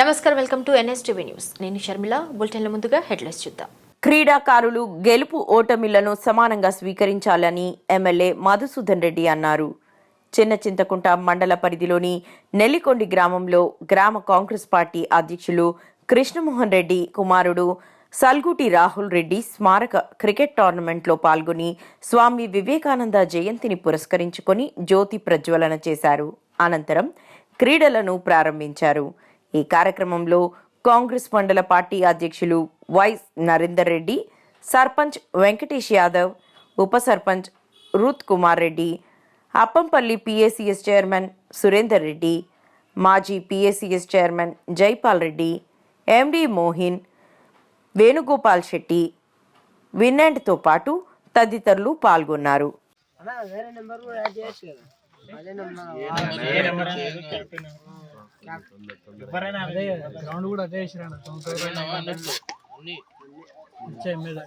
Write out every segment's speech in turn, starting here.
నమస్కారం welcome to NSTV news. నేను షర్మిల. బులెటిన్ల ముందుగా హెడ్లైన్స్ చూద్దాం. క్రీడాకారులు గెలుపు ఓటమిలను సమానంగా స్వీకరించాలని ఎమ్మెల్యే మధుసూదన్ రెడ్డి అన్నారు. చిన్న చింతకుంట మండల పరిధిలోని నెల్లికొండి గ్రామంలో గ్రామ కాంగ్రెస్ పార్టీ అధ్యక్షులు కృష్ణమోహన్ రెడ్డి కుమారుడు సల్గుటి రాహుల్ రెడ్డి స్మారక క్రికెట్ టోర్నమెంట్లో పాల్గొని స్వామి వివేకానంద జయంతిని పురస్కరించుకొని జ్యోతి ప్రజ్వలన చేశారు. అనంతరం క్రీడలను ప్రారంభించారు. ఈ కార్యక్రమంలో కాంగ్రెస్ మండల పార్టీ అధ్యక్షులు వైస్ నరేందర్ రెడ్డి సర్పంచ్ వెంకటేష్ యాదవ్ ఉప సర్పంచ్ రూత్ కుమార్ రెడ్డి అప్పంపల్లి పిఏసిఎస్ చైర్మన్ సురేందర్ రెడ్డి మాజీ PACS chairman Jaipal Reddy MD Mohin Venugopal Shetty విన్నెండ్తో పాటు తదితరులు పాల్గొన్నారు. అన్నా వేరే నెంబర్ కూడా యాడ్ చేయొచ్చు కదా. అదే నెంబర్? ఎవరైనా అదే గ్రౌండ్ కూడా అదే వేసిరాను వచ్చే ఎమ్మెల్యే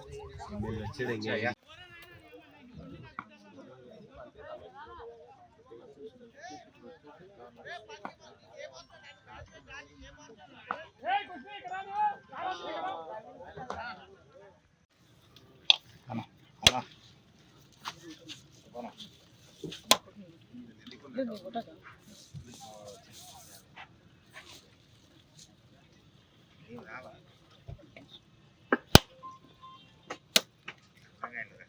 ಹೇಳಿದ್ರೆ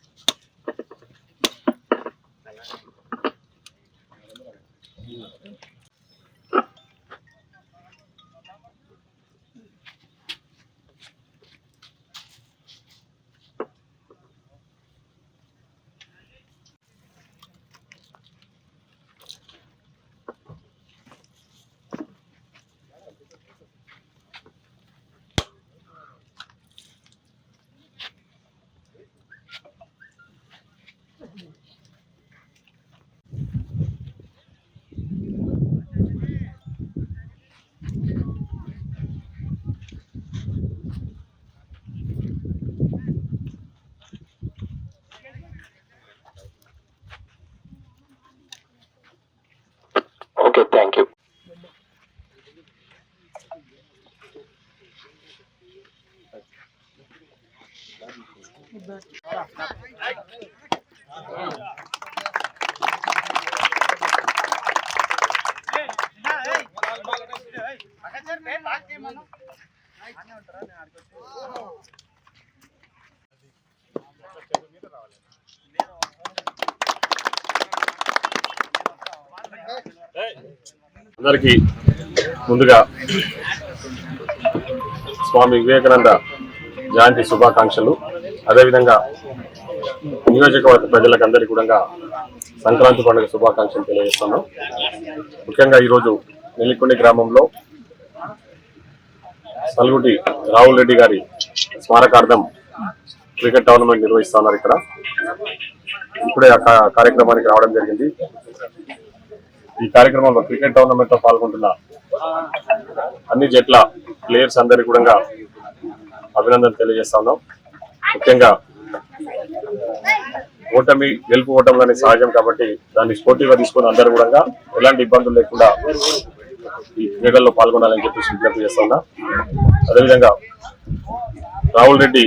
అందరికీ ముందుగా స్వామి వివేకానంద జయంతి శుభాకాంక్షలు. అదేవిధంగా నియోజకవర్గ ప్రజలకు అందరికీ కూడా సంక్రాంతి పండుగ శుభాకాంక్షలు తెలియజేస్తున్నాం. ముఖ్యంగా ఈరోజు నెల్లికొండి గ్రామంలో సల్గుటి రాహుల్ రెడ్డి గారి స్మారకార్థం క్రికెట్ టోర్నమెంట్ నిర్వహిస్తున్నారు ఇక్కడ. ఇప్పుడే ఆ కార్యక్రమానికి రావడం జరిగింది. ఈ కార్యక్రమంలో క్రికెట్ టోర్నమెంట్లో పాల్గొంటున్న అన్ని జట్ల ప్లేయర్స్ అందరికీ కూడా అభినందనలు తెలియజేస్తా ఉన్నాం ముఖ్యంగా ఓటమి గెలుపు ఓటమి అనేది సహజం కాబట్టి దాన్ని స్పోర్టివ్గా తీసుకుని అందరూ కూడా ఎలాంటి ఇబ్బందులు లేకుండా ఈ క్రీడల్లో పాల్గొనాలని చెప్పేసి విజ్ఞప్తి చేస్తా ఉన్నా అదేవిధంగా రాహుల్ రెడ్డి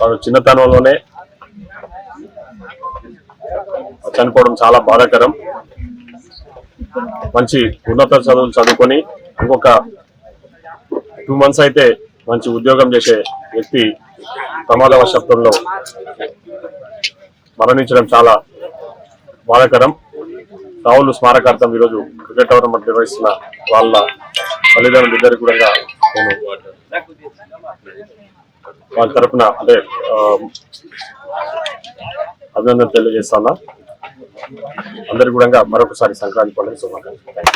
వారు చిన్నతనంలోనే చనిపోవడం చాలా బాధాకరం. మంచి ఉన్నత చదువులు చదువుకొని ఇంకొక టూ మంత్స్ అయితే మంచి ఉద్యోగం చేసే వ్యక్తి ప్రమాదవశత్వంలో మరణించడం చాలా బాధాకరం. రావులు స్మారకార్థం ఈరోజు క్రికెట్ టోర్నమెంట్ నిర్వహిస్తున్న వాళ్ళ తల్లిదండ్రులు ఇద్దరికి కూడా నేను వాళ్ళ తరఫున అంటే అభినందన తెలియజేస్తాను అందరికీ కూడా మరొకసారి సంక్రాంతి పండుగ శుభాకాంక్షలు.